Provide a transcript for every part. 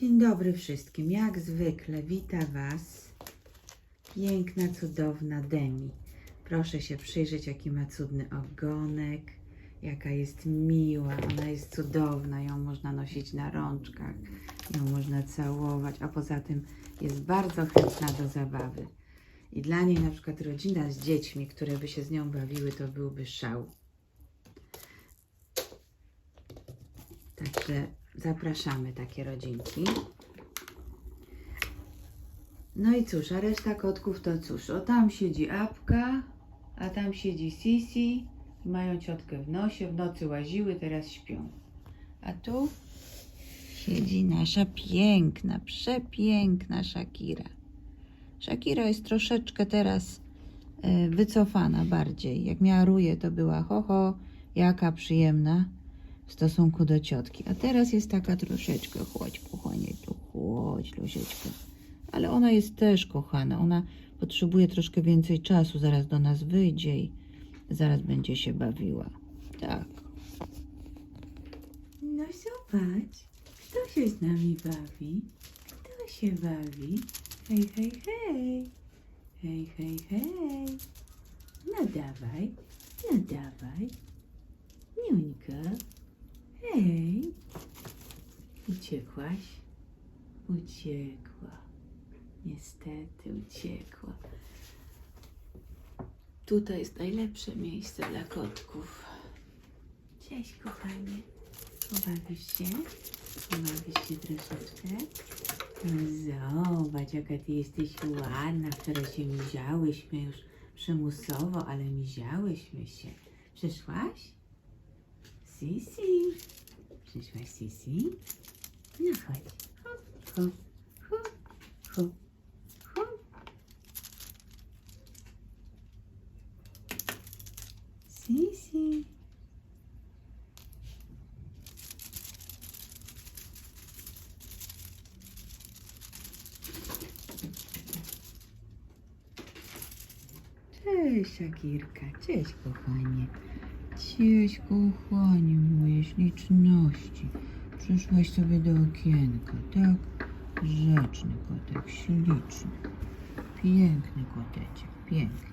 Dzień dobry wszystkim. Jak zwykle wita Was piękna, cudowna Demi. Proszę się przyjrzeć, jaki ma cudny ogonek, jaka jest miła. Ona jest cudowna, ją można nosić na rączkach, ją można całować, a poza tym jest bardzo chętna do zabawy. I dla niej na przykład rodzina z dziećmi, które by się z nią bawiły, to byłby szał. Także zapraszamy takie rodzinki. No i cóż, a reszta kotków to cóż, o tam siedzi Apka, a tam siedzi Sisi. Mają ciotkę w nosie, w nocy łaziły, teraz śpią. A tu siedzi nasza piękna, przepiękna Shakira. Shakira jest troszeczkę teraz e, wycofana bardziej. Jak miała ruję, to była ho, ho, jaka przyjemna w stosunku do ciotki. A teraz jest taka troszeczkę, chodź kochanie, tu chodź, Luzieczka. Ale ona jest też kochana. Ona potrzebuje troszkę więcej czasu. Zaraz do nas wyjdzie i zaraz będzie się bawiła. Tak. No zobacz, kto się z nami bawi? Kto się bawi? Hej, hej, hej. Hej, hej, hej. No dawaj, no dawaj. Niuńka. Hej. Uciekłaś? Uciekła. Niestety uciekła. Tutaj jest najlepsze miejsce dla kotków. Cześć, kochanie. Pobawisz się? Pobawisz się troszeczkę? No zobacz, jaka ty jesteś ładna. Wczoraj się miziałyśmy już przymusowo, ale miziałyśmy się. Przyszłaś? Sisi. Przyszłaś Sisi? No chodź. Hop, hop, hop, hop. Sisi. Cześć, Shakirka. Cześć, kochanie. Cześć, kochanie, moje śliczności. Przyszłaś sobie do okienka, tak? Grzeczny kotek, śliczny. Piękny koteczek, piękny.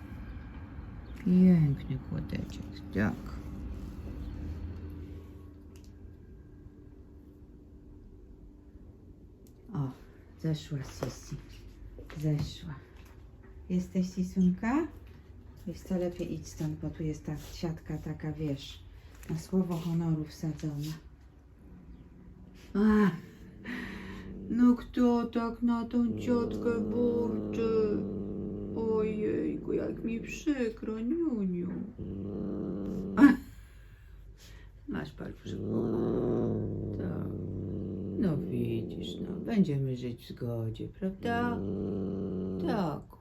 Piękny koteczek, tak. O, zeszła Sisi. Zeszła. Jesteś Sisunka? Wiesz co, lepiej idź stąd, bo tu jest ta siatka taka, wiesz, na słowo honoru wsadzona. A, no kto tak na tą ciotkę burczy? Ojejku, jak mi przykro, niuniu. Masz paluszku. Tak. No widzisz, no, będziemy żyć w zgodzie, prawda? Tak.